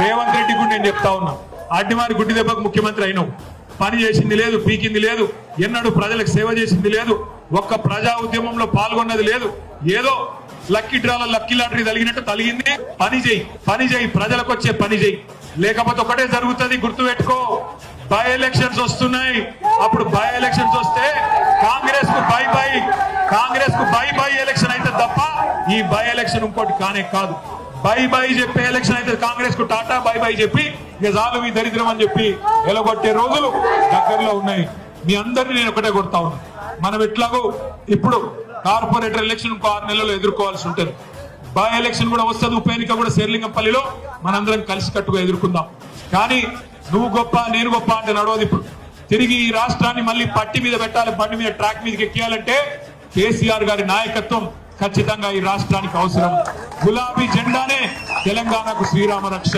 రేవంత్ రెడ్డి కూడా నేను చెప్తా ఉన్నా. అడ్డిమారి గుడ్డి దెబ్బకు ముఖ్యమంత్రి అయినావు. పని చేసింది లేదు పీకింది లేదు ఎన్నడూ ప్రజలకు సేవ చేసింది లేదు ఒక్క ప్రజా ఉద్యమంలో పాల్గొన్నది లేదు. ఏదో లక్కీ డ్రాల లక్కీ లాటరీ తగినట్టు తలిగింది పని చేయి పని చేయి ప్రజలకు వచ్చే పని చేయి. లేకపోతే ఒకటే జరుగుతుంది గుర్తు పెట్టుకో. బై ఎలక్షన్స్ వస్తున్నాయి. అప్పుడు బై ఎలక్షన్స్ వస్తే కాంగ్రెస్కు బై బై కాంగ్రెస్కు బై బై ఎలక్షన్ అయితే తప్ప ఈ బై ఎలక్షన్ ఇంకోటి కానే కాదు. బై బై చెప్పే ఎలక్షన్ అయితే కాంగ్రెస్కు టాటా బై బై చెప్పి ఇక చాలు మీ దరిద్రం అని చెప్పి ఎలగొట్టే రోజులు దగ్గరలో ఉన్నాయి. మీ అందరినీ నేను ఒకటే కొడతా ఉన్నా. మనం ఎట్లాగో ఇప్పుడు కార్పొరేటర్ ఎలక్షన్ ఇంకో ఆరు నెలల్లో ఎదుర్కోవాల్సి ఉంటుంది. బై ఎలక్షన్ కూడా వస్తుంది. ఉప ఎన్నిక కూడా శేర్లింగంపల్లిలో మనందరం కలిసికట్టుగా ఎదుర్కొందాం. కానీ నువ్వు గొప్ప నేను గొప్ప అంటే నడవదు ఇప్పుడు. తిరిగి ఈ రాష్ట్రాన్ని మళ్ళీ పట్టి మీద పెట్టాలి బండి మీద ట్రాక్ మీదకి ఎక్కియాలంటే కేసీఆర్ గారి నాయకత్వం ఖచ్చితంగా ఈ రాష్ట్రానికి అవసరం. గులాబీ జెండానే తెలంగాణకు శ్రీరామ రక్ష.